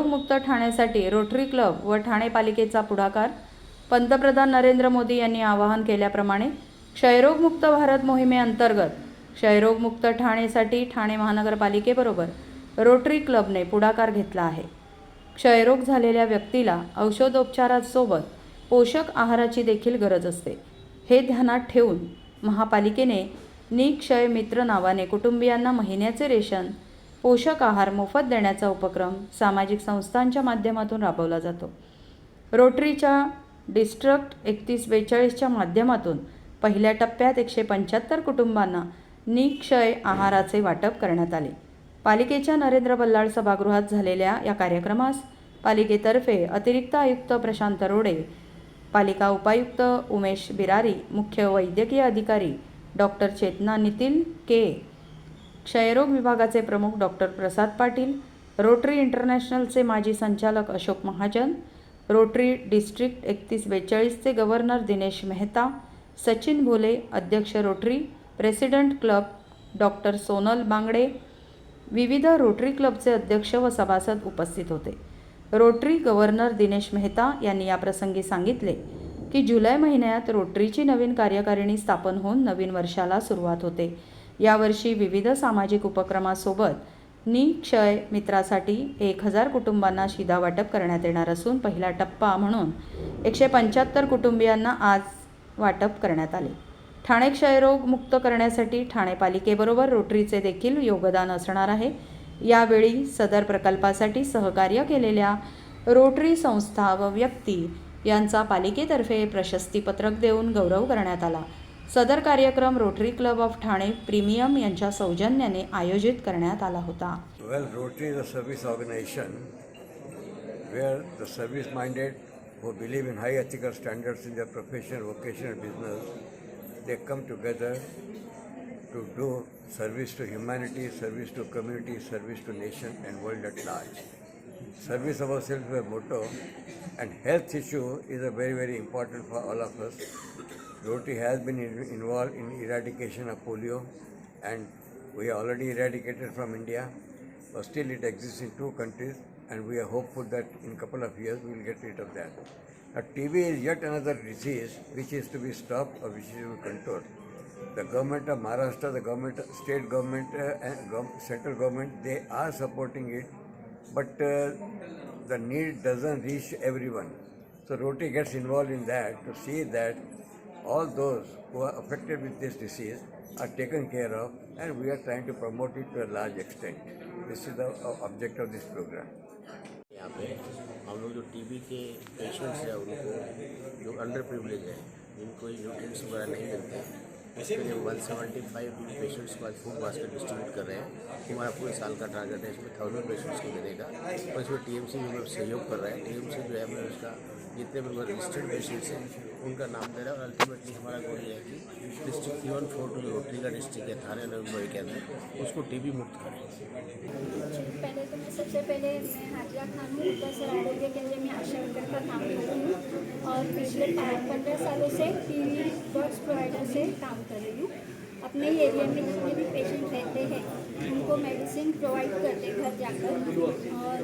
क्षयरोगमुक्त ठाण्यासाठी rotary club व ठाणे पालिकेचा पुढाकार. पंतप्रधान नरेंद्र मोदी यांनी आवाहन केल्याप्रमाणे क्षयरोगमुक्त भारत मोहिमेअंतर्गत क्षयरोगमुक्त ठाणेसाठी ठाणे महानगरपालिकेबरोबर रोटरी क्लबने पुढाकार घेतला आहे. क्षयरोग झालेल्या व्यक्तीला औषधोपचारासोबत पोषक आहाराची देखील गरज असते. हे ध्यानात ठेवून महापालिकेने निक्षय मित्र नावाने कुटुंबियांना महिन्याचे रेशन पोषक आहार मोफत देण्याचा उपक्रम सामाजिक संस्थांच्या माध्यमातून राबवला जातो. रोटरीच्या डिस्ट्रक्ट एकतीस बेचाळीसच्या माध्यमातून पहिल्या टप्प्यात एकशे पंच्याहत्तर कुटुंबांना निक्षय आहाराचे वाटप करण्यात आले. पालिकेच्या नरेंद्र बल्लाळ सभागृहात झालेल्या या कार्यक्रमास पालिकेतर्फे अतिरिक्त आयुक्त प्रशांत रोडे पालिका उपायुक्त उमेश बिरारी मुख्य वैद्यकीय अधिकारी डॉक्टर चेतना नितीन के. क्षयरोग विभागाचे प्रमुख डॉक्टर प्रसाद पाटील रोटरी इंटरनॅशनलचे माजी संचालक अशोक महाजन रोटरी डिस्ट्रिक्ट एकतीस बेचाळीसचे गव्हर्नर दिनेश मेहता सचिन भोले अध्यक्ष Rotary president club doctor Sonal Bangde विविध रोटरी क्लबचे अध्यक्ष व सभासद उपस्थित होते. रोटरी गव्हर्नर दिनेश मेहता यांनी याप्रसंगी सांगितले की जुलै महिन्यात रोटरीची नवीन कार्यकारिणी स्थापन होऊन नवीन वर्षाला सुरुवात होते. यावर्षी विविध सामाजिक उपक्रमासोबत निक्षय मित्रासाठी एक हजार कुटुंबांना शिधा वाटप करण्यात येणार असून पहिला टप्पा म्हणून एकशे पंच्याहत्तर कुटुंबियांना आज वाटप करण्यात आले. ठाणे क्षयरोग मुक्त करण्यासाठी ठाणे पालिकेबरोबर रोटरीचे देखील योगदान असणार आहे. यावेळी सदर प्रकल्पासाठी सहकार्य केलेल्या रोटरी संस्था व व्यक्ती यांचा पालिकेतर्फे प्रशस्तीपत्रक देऊन गौरव करण्यात आला. सदर कार्यक्रम Rotary club of Thane premium यांच्या सौजन्याने आयोजित करण्यात आला होता. Well Rotary the service organization where the service minded who believe in high ethical standards in the professional vocational business they come together to do service to humanity service to community service to nation and world at large service over self motto and health issue is a very very important for all of us Rotary has been in- involved in eradication of polio, and we are already eradicated from India, but still it exists in two countries, and we are hopeful that in a couple of years we will get rid of that. Now, TB is yet another disease which is to be stopped or which is to be controlled. The government of Maharashtra, the government, state government, uh, and central government, they are supporting it, but uh, the need doesn't reach everyone. So Roti gets involved in that to see that all those who are affected with this disease are taken care of, and we are trying to promote it to a large extent. This is the uh, object of this program. यहाँ पे हम लोग जो TB के patients हैं उनको जो under privilege है जिनको nutrients वगैरह नहीं मिलते इसके लिए वन सेवेंटी फाइव पेशेंट्स को आज फ़ूड बास्केट डिस्ट्रीब्यूट कर रहे हैं। हमारा पूरे साल का टारगेट है इसमें थाउज़ेंड पेशेंट्स को देने का और इसमें टी एम सी भी हमें सहयोग कर रहा है। सी जो है मैं उसका जितने भी रजिस्टर्ड पेशेंट्स हैं उनका नाम दे रहा है। और अल्टीमेटली हमारा गोल ये है कि डिस्ट्रिक्ट इवन फोर टू जो रोटरी का डिस्ट्रिक्ट है थाने नवंबर के अंदर उसको टीबी मुक्त करें। सबसे पहले मैं हाजिरा खान हूँ उत्तर आरोग्य केंद्र में आशा वर्कर का काम करती हूँ और पिछले पंद्रह सालों से टी वी ड्रग्स प्रोवाइडर से काम कर रही हूँ। अपने ही एरिया में जितने भी पेशेंट रहते हैं, उनको मेडिसिन प्रोवाइड करते घर जाकर। और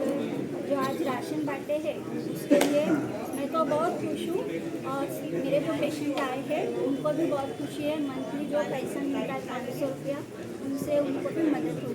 जो आज राशन बांटे हैं, उसके लिए मैं तो बहुत खुश हूँ और मेरे जो पेशेंट आए हैं, उनको भी बहुत खुशी है। मंथली जो पैसा मिल रहा है पाँच सौ रुपया, उनसे उनको भी मदद हो।